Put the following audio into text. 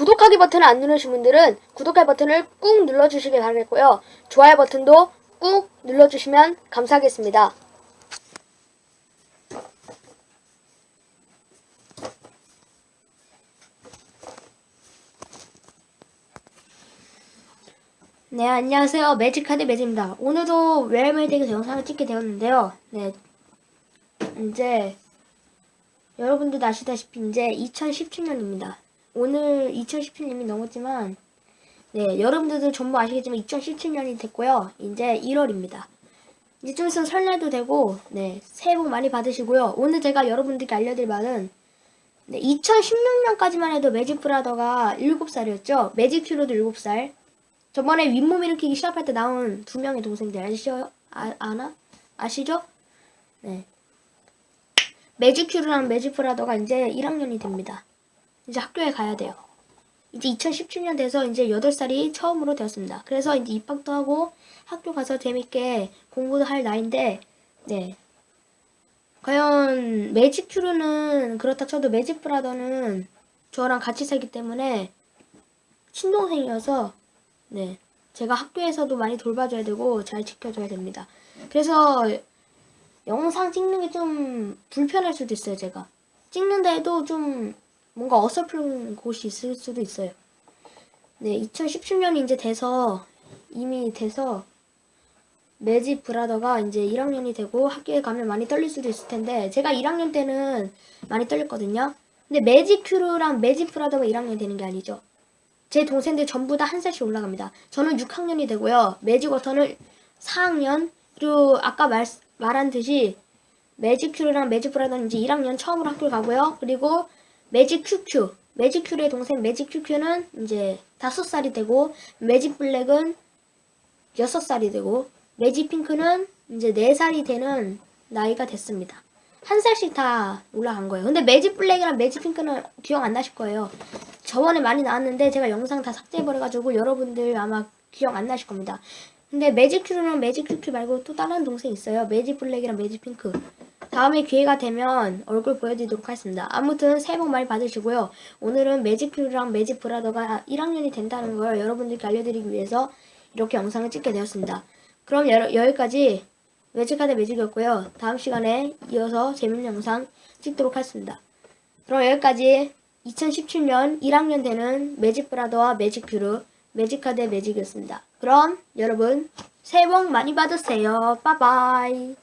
구독하기 버튼을 안 누르신 분들은 구독할 버튼을 꾹 눌러주시길 바라겠고요. 좋아요 버튼도 꾹 눌러주시면 감사하겠습니다. 네, 안녕하세요. 매직카드 매직입니다. 오늘도 웰메이드에서 영상을 찍게 되었는데요. 네, 이제 여러분들 아시다시피 이제 2017년입니다. 오늘 2017년이 넘었지만 네 여러분들도 전부 아시겠지만 2017년이 됐고요. 이제 1월입니다. 이제 좀 있으면 설날도 되고 네 새해 복 많이 받으시고요. 오늘 제가 여러분들께 알려드릴 말은 네, 2016년까지만 해도 매직 브라더가 7살이었죠. 매직 큐로도 7살. 저번에 윗몸 일으키기 시합할 때 나온 두 명의 동생들 아시죠? 아, 아나? 아시죠? 네. 매직큐르랑 매직 브라더가 이제 1학년이 됩니다. 이제 학교에 가야 돼요. 이제 2017년 돼서 이제 8살이 처음으로 되었습니다. 그래서 이제 입학도 하고 학교 가서 재밌게 공부도 할 나이인데, 네. 과연 매직큐르는 그렇다 쳐도 매직 브라더는 저랑 같이 살기 때문에 친동생이어서, 네. 제가 학교에서도 많이 돌봐줘야 되고 잘 지켜줘야 됩니다. 그래서 영상 찍는 게 좀 불편할 수도 있어요, 제가. 찍는다 해도 좀 뭔가 어설픈 곳이 있을 수도 있어요. 네, 2017년이 이제 돼서 이미 돼서 매직 브라더가 이제 1학년이 되고 학교에 가면 많이 떨릴 수도 있을 텐데 제가 1학년 때는 많이 떨렸거든요. 근데 매직 큐르랑 매직 브라더가 1학년이 되는 게 아니죠. 제 동생들 전부 다 한 살씩 올라갑니다. 저는 6학년이 되고요. 매직 워터는 4학년 그리고 아까 말, 말한 듯이 매직 큐르랑 매직 브라더는 이제 1학년 처음으로 학교를 가고요. 그리고 매직 큐큐 매직 큐르의 동생 매직 큐큐는 이제 5살이 되고 매직 블랙은 6살이 되고 매직 핑크는 이제 4살이 되는 나이가 됐습니다. 한 살씩 다 올라간 거예요. 근데 매직 블랙이랑 매직 핑크는 기억 안 나실 거예요. 저번에 많이 나왔는데 제가 영상 다 삭제해버려가지고 여러분들 아마 기억 안 나실 겁니다. 근데 매직 큐르랑 매직 큐큐 말고 또 다른 동생 있어요. 매직 블랙이랑 매직 핑크. 다음에 기회가 되면 얼굴 보여드리도록 하겠습니다. 아무튼 새해 복 많이 받으시고요. 오늘은 매직 큐르랑 매직 브라더가 1학년이 된다는 걸 여러분들께 알려드리기 위해서 이렇게 영상을 찍게 되었습니다. 그럼 여, 여기까지 매직카드 매직이었고요. 다음 시간에 이어서 재밌는 영상 찍도록 하겠습니다. 그럼 여기까지 2017년 1학년 되는 매직 브라더와 매직 뷰르 매직카드의 매직이었습니다. 그럼 여러분 새해 복 많이 받으세요. 빠바이.